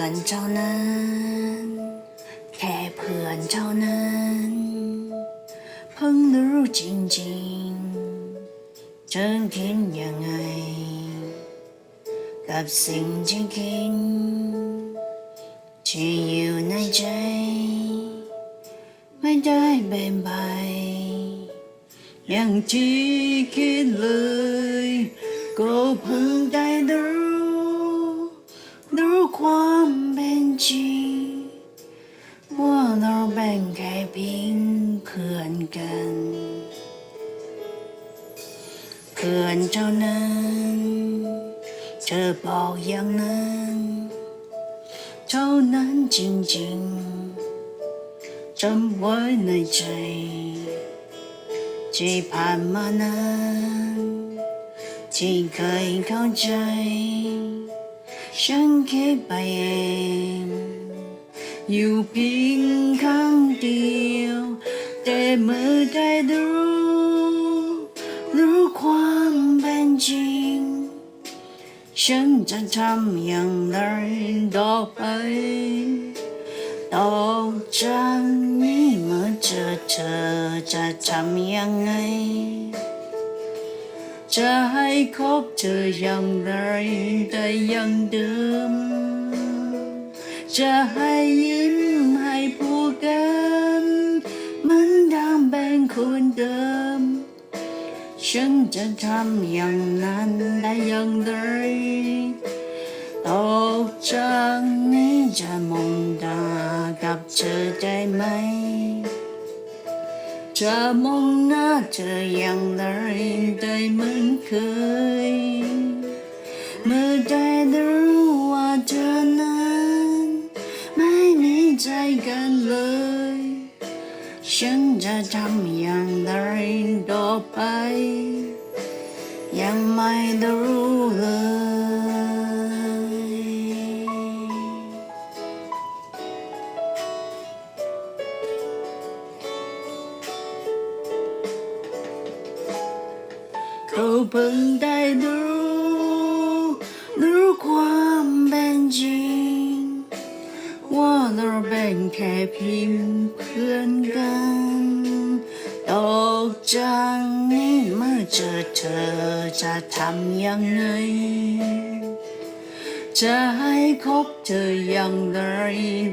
อนเท่านั้น แค่เพื่อนเท่านั้น เพิ่งรู้จริงๆฉันคิดยังไง กับสิ่งที่คิดที่อยู่ในใจ ไม่ได้เป็นไปอย่างที่คิดเลย ก็เพิ่งได้ เราแบ่งแค่เพียงเพื่อนกัน เพื่อนเท่านั้น เธอบอกอย่างนั้น เท่านั้นจริงๆจำไว้ในใจที่ผ่านมานานที่เคยเข้าใจ ฉันคิดไปเอง อยู่เพียงข้างเดียว แต่เมื่อได้รู้ รู้ความเป็นจริง ฉันจะทำอย่างไรต่อไปต่อจากนี้เมื่อเจอเธอจะทำยังไง จะให้คบเธออย่างไรแต่ยังเดิม จะให้ยิ้มให้พูดกันเหมันดังเป็นคนเดิม ฉันจะทำอย่างนั้นได้อย่างไรต่อจากนี้จะมองตากับเธอได้ไหม จะมองหน้าเธออย่างไรได้เหมือนเคย เมื่อได้รู้ว่าเธอ กันเลย ฉันจะทำอย่างไรต่อไป ยังไม่รู้เลย ก็เพิ่งได้รู้ แบ่งแค่เพียงเพื่อนกันต่อจากนี้เมื่อเจอเธอจะทำยังไง จะให้คบเธออย่างไร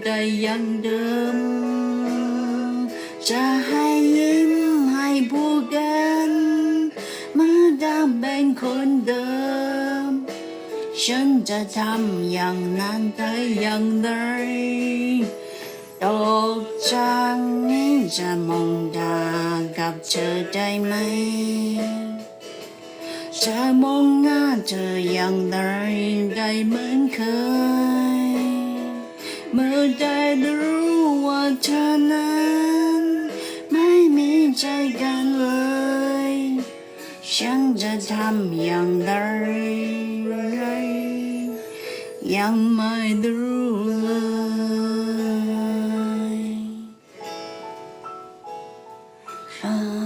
ได้ย่างเดิม จะให้ยิ้มให้พูดกันเมื่อดังเป็นคนเดิม ฉันจะทำอย่างนั้นได้อย่างไร ต่อจากนี้จะมองตากับเธอได้ไหม จะมองหน้าเธออย่างไรได้เหมือนเคย เมื่อได้รู้ว่าเธอนั้น ไม่มีใจกันเลย ฉันจะทำอย่างไรยังไม่รู้ time.